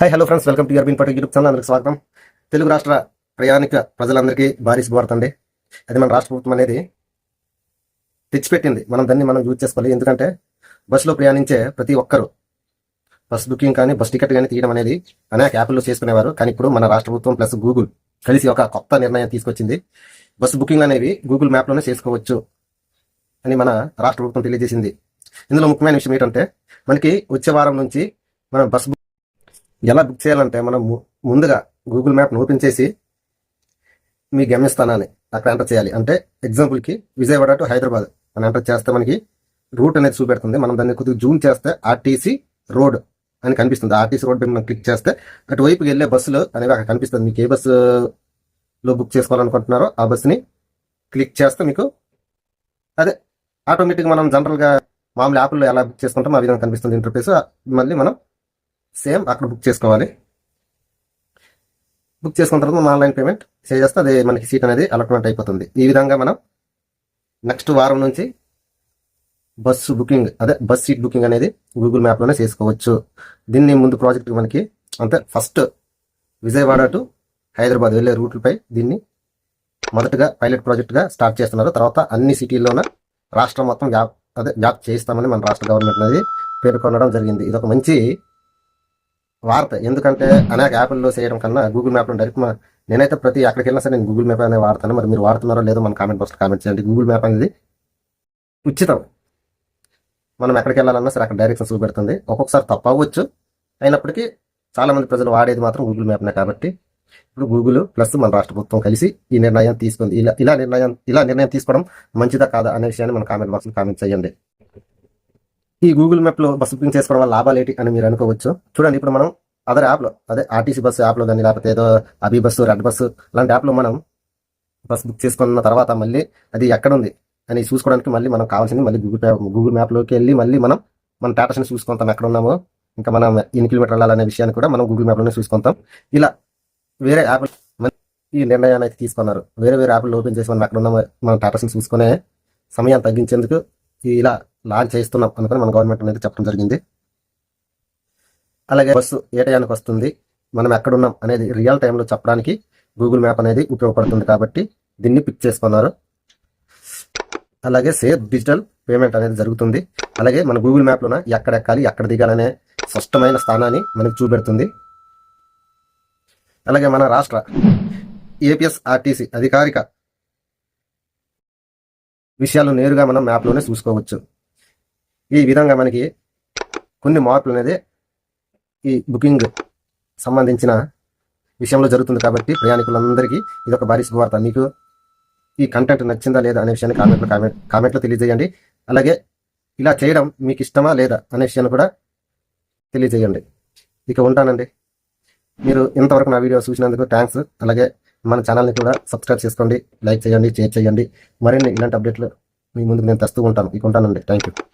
Hi hello friends welcome to your bin Patel YouTube channel అందరికి స్వాగతం. తెలుగు రాష్ట్ర ప్రయాణిక ప్రజలందరికీ భారీ శుభవార్త అండి. అది మన రాష్ట్ర ప్రభుత్వం అనేది తెచ్చిపెట్టింది. మనం దాన్ని మనం యూజ్ చేసుకోవాలి. ఎందుకంటే బస్సులో ప్రయాణించే ప్రతి ఒక్కరు బస్ బుకింగ్ కానీ బస్ టికెట్ కానీ తీయడం అనేది అనేక యాప్లు చేసుకునేవారు. కానీ ఇప్పుడు మన రాష్ట్ర ప్రభుత్వం ప్లస్ గూగుల్ కలిసి ఒక కొత్త నిర్ణయం తీసుకొచ్చింది. బస్సు బుకింగ్ అనేవి గూగుల్ మ్యాప్లోనే చేసుకోవచ్చు అని మన రాష్ట్ర ప్రభుత్వం తెలియజేసింది. ఇందులో ముఖ్యమైన విషయం ఏంటంటే మనకి వచ్చే వారం నుంచి మనం బస్ ఎలా బుక్ చేయాలంటే మనం ము- ముందుగా గూగుల్ మ్యాప్ను ఓపెన్ చేసి మీ గమ్యస్థానాన్ని అక్కడ ఎంటర్ చేయాలి. అంటే ఎగ్జాంపుల్కి విజయవాడ టు హైదరాబాద్ మనం ఎంటర్ చేస్తే మనకి రూట్ అనేది చూపెడుతుంది. మనం దాన్ని కొద్దిగా జూమ్ చేస్తే ఆర్టీసీ రోడ్ అని కనిపిస్తుంది. ఆర్టీసీ రోడ్ మనం క్లిక్ చేస్తే అటువైపుకి వెళ్ళే బస్సులు అనేవి అక్కడ కనిపిస్తుంది మీకు ఏ బస్సులో బుక్ చేసుకోవాలనుకుంటున్నారో ఆ బస్సుని క్లిక్ చేస్తే మీకు అదే ఆటోమేటిక్గా మనం జనరల్గా మామూలు యాప్లో ఎలా బుక్ చేసుకుంటాం ఆ విధంగా కనిపిస్తుంది. ఇంటర్ఫేస్ మళ్ళీ మనం సేమ్ అక్కడ బుక్ చేసుకోవాలి. బుక్ చేసుకున్న తర్వాత మనం ఆన్లైన్ పేమెంట్ చేస్తే అది మనకి సీట్ అనేది అలాట్మెంట్ అయిపోతుంది. ఈ విధంగా మనం నెక్స్ట్ వారం నుంచి బస్సు బుకింగ్ అదే బస్ సీట్ బుకింగ్ అనేది గూగుల్ మ్యాప్లోనే చేసుకోవచ్చు. దీన్ని ముందు ప్రాజెక్ట్ మనకి అంటే ఫస్ట్ విజయవాడ టు హైదరాబాద్ వెళ్ళే రూట్లపై దీన్ని మొదటగా పైలట్ ప్రాజెక్ట్గా స్టార్ట్ చేస్తున్నారు. తర్వాత అన్ని సిటీల్లోన రాష్ట్రం మొత్తం వ్యాప్ అదే వ్యాప్ చేయిస్తామని మన రాష్ట్ర గవర్నమెంట్ అనేది పేర్కొనడం జరిగింది. ఇది ఒక మంచి వార్త. ఎందుకంటే అనేక యాప్ల్లో చేయడం కన్నా గూగుల్ మ్యాప్లో డైరెక్ట్ మా నేనైతే ప్రతి ఎక్కడికి వెళ్ళినా సరే నేను గూగుల్ మ్యాప్ అనేది వాడతాను. మరి మీరు వాడుతున్నారో లేదో మన కామెంట్ బాక్స్లో కామెంట్ చేయండి. గూగుల్ మ్యాప్ అనేది ఉచితం. మనం ఎక్కడికి వెళ్ళాలన్నా సరే అక్కడ డైరెక్షన్స్ చూపెడుతుంది ఒక్కొక్కసారి తప్పు అవ్వచ్చు. అయినప్పటికీ చాలామంది ప్రజలు వాడేది మాత్రం గూగుల్ మ్యాప్నే కాబట్టి ఇప్పుడు గూగుల్ ప్లస్ మన రాష్ట్ర ప్రభుత్వం కలిసి ఈ నిర్ణయం తీసుకుంది. ఇలా ఇలా నిర్ణయం ఇలా నిర్ణయం తీసుకోవడం మంచిదా కాదా అనే విషయాన్ని మన కామెంట్ బాక్స్లో కామెంట్ చేయండి. ఈ గూగుల్ మ్యాప్లో బస్సు బుకింగ్ చేసుకోవడం వల్ల లాభాలు ఏంటి అని మీరు అనుకోవచ్చు. చూడండి ఇప్పుడు మనం అదర్ యాప్లో అదే ఆర్టీసీ బస్సు యాప్లో కానీ లేకపోతే ఏదో అబీ బస్సు రెడ్ బస్సు ఇలాంటి యాప్లో మనం బస్సు బుక్ చేసుకున్న తర్వాత మళ్ళీ అది ఎక్కడ ఉంది అని చూసుకోవడానికి మళ్ళీ మనం కావాల్సింది మళ్ళీ గూగుల్ మ్యాప్ గూగుల్ మ్యాప్లోకి వెళ్ళి మళ్ళీ మనం మన టాటాస్ని చూసుకుంటాం ఎక్కడ ఉన్నామో. ఇంకా మనం ఎన్ని కిలోమీటర్ వెళ్ళాలనే విషయాన్ని కూడా మనం గూగుల్ మ్యాప్లోనే చూసుకుంటాం. ఇలా వేరే యాప్ ఈ నిర్ణయాన్ని అయితే తీసుకున్నారు. వేరే వేరే యాప్లు ఓపెన్ చేసి మనం ఎక్కడ ఉన్నామో మన టాటాస్ని చూసుకునే సమయాన్ని తగ్గించేందుకు ఇలా లాంచ్ చేస్తున్నాం అనుకుని మన గవర్నమెంట్ అనేది చెప్పడం జరిగింది. అలాగే బస్సు ఏ టయానికి వస్తుంది మనం ఎక్కడున్నాం అనేది రియల్ టైంలో చెప్పడానికి గూగుల్ మ్యాప్ అనేది ఉపయోగపడుతుంది కాబట్టి దీన్ని పిక్ చేసుకున్నారు. అలాగే సేఫ్ డిజిటల్ పేమెంట్ అనేది జరుగుతుంది. అలాగే మన గూగుల్ మ్యాప్లోన ఎక్కడ ఎక్కాలి ఎక్కడ దిగాలనే స్పష్టమైన స్థానాన్ని మనకు చూపెడుతుంది. అలాగే మన రాష్ట్ర ఏపీఎస్ఆర్టీసీ అధికారిక విషయాలు నేరుగా మనం మ్యాప్లోనే చూసుకోవచ్చు. ఈ విధంగా మనకి కొన్ని మార్పులు అనేది ఈ బుకింగ్ సంబంధించిన విషయంలో జరుగుతుంది కాబట్టి ప్రయాణికులందరికీ ఇది ఒక భారీ శుభవార్త. మీకు ఈ కంటెంట్ నచ్చిందా లేదా అనే విషయాన్ని కామెంట్లో కామెంట్ కామెంట్లో తెలియజేయండి. అలాగే ఇలా చేయడం మీకు ఇష్టమా లేదా అనే విషయాన్ని కూడా తెలియజేయండి. ఇక ఉంటానండి. మీరు ఇంతవరకు నా వీడియో చూసినందుకు థ్యాంక్స్ అలాగే మన ఛానల్ని కూడా సబ్స్క్రైబ్ చేసుకోండి లైక్ చేయండి షేర్ చేయండి. మరిన్ని ఇలాంటి అప్డేట్లు మీ ముందుకు నేను తెస్తూ ఉంటాను. ఇక ఉంటానండి. Thank you